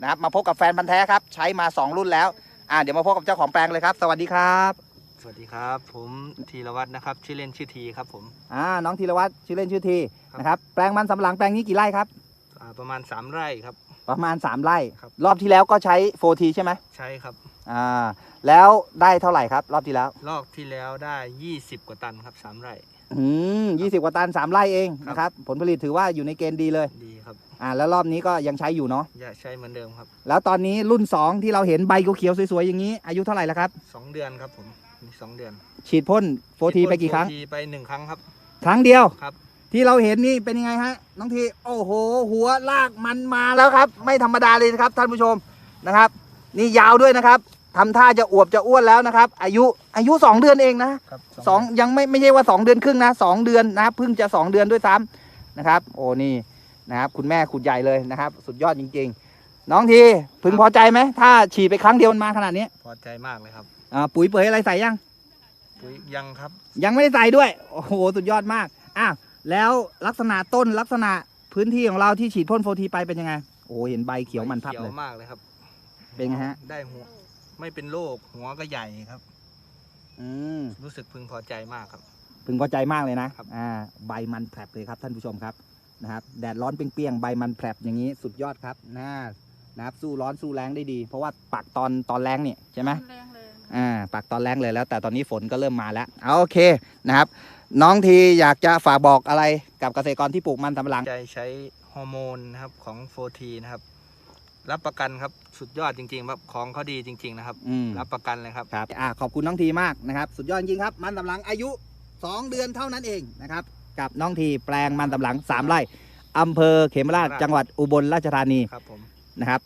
นะครับมาพบกับแฟนพันธ์แท้ครับใช้มา 2 รุ่นแล้วอ่าเดี๋ยวมาพบกับเจ้าของแปลงเลยครับ สวัสดีครับสวัสดีครับ ผมธีรวัตรนะครับชื่อเล่นชื่อทีครับผมอ่าน้องธีรวัตรชื่อเล่นชื่อทีครับนะครับแปลงมันสำปะหลังแปลงนี้กี่ไร่ครับอ่าประมาณ 3 ไร่ครับ ประมาณ 3 ไร่ ครับรอบที่แล้วก็ใช้ 4T ใช่ไหมใช่ครับอ่าแล้วได้เท่าไหร่ครับ รอบที่แล้วลอกที่แล้วได้ 20 กว่าตันครับ 3 ไร่อืมยี่สิบกว่าตันสามไร่เองครับนะครับผลผลิตถือว่าอยู่ในเกณฑ์ดีเลย ดีครับ อ่าแล้วรอบนี้ก็ยังใช้อยู่เนาะอย่าใช้เหมือนเดิมครับ แล้วตอนนี้รุ่น 2 ที่เราเห็นใบเขียวๆสวยๆอย่างนี้ อายุเท่าไหร่แล้วครับ 2 เดือนครับผมมีสองเดือน ฉีดพ่น 4T ไปกี่ครั้งโฟทีไป1ครั้งครับ ครั้งเดียวครับ ที่เราเห็นนี่เป็นยังไงฮะน้องทีโอ้โห หัวลากมันมาแล้วครับ ไม่ธรรมดาเลยนะครับท่านผู้ชมนะครับ นี่ยาวด้วยนะครับทำท่าจะอวบจะอ้วนแล้วนะครับ อายุอายุ 2 เดือนเองนะครับสองยังไม่ไม่ใช่ว่า 2 เดือนครึ่งนะสองเดือนนะครับเพิ่งจะ 2 เดือนด้วยซ้ำนะครับ โอ้นี่ นะครับ คุณแม่ขุดใหญ่เลยนะครับ สุดยอดจริง ๆ น้องทีพึงพอใจไหมถ้าฉีดไปครั้งเดียวมันมาขนาดนี้พอใจมากเลยครับอ่าปุ๋ยเปื่อยอะไรใส่ยังปุ๋ยยังครับ ยังไม่ได้ใส่ด้วยโอ้โหสุดยอดมากอ้าวแล้วลักษณะต้นลักษณะพื้นที่ของเราที่ฉีดพ่นโฟทีไปเป็นยังไงโอ้โหเห็นใบเขียวมันพับเขียวเลยมากเลยครับ เป็นไงฮะ ได้หัวไม่เป็นโรคหัวก็ใหญ่ครับอืมรู้สึกพึงพอใจมากครับ พึงพอใจมากเลยนะครับอ่าใบมันแผลบเลยครับท่านผู้ชมครับ นะครับแดดร้อนเปรี้ยงๆใบมันแผลบอย่างนี้สุดยอดครับน่านะครับสู้ร้อนสู้แรงได้ดี เพราะว่าปักตอนตอนแรงนี่ใช่ไหมแรงเลยอ่าปักตอนแรงเลยแล้ว แต่ตอนนี้ฝนก็เริ่มมาแล้วเอาโอเคนะครับ น้องทีอยากจะฝากบอกอะไรกับเกษตรกรที่ปลูกมันสำปะหลังใจใช้ฮอร์โมนนะครับของโฟทีนะครับรับประกันครับสุดยอดจริงๆครับของเขาดีจริง ๆ นะครับอืมรับประกันเลยครับครับอ่าขอบคุณน้องทีมากนะครับ สุดยอดจริงครับ มันสำหลังอายุ 2 เดือนเท่านั้นเองนะครับ กับน้องทีแปลงมันสำหลัง3ไร่อำเภอเขมราชครับจังหวัดอุบลราชธานีครับผมนะครับ